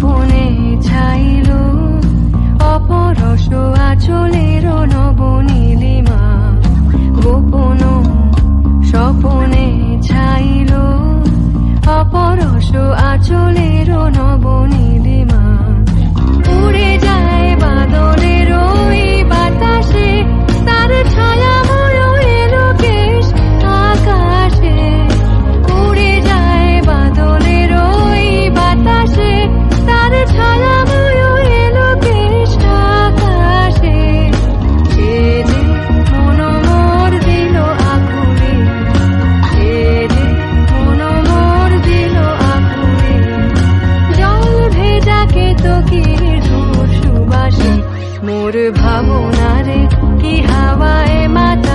স্বপনে ছাইল অপরস আচলের মোর ভাবনারে কি হাওয়ায় মাত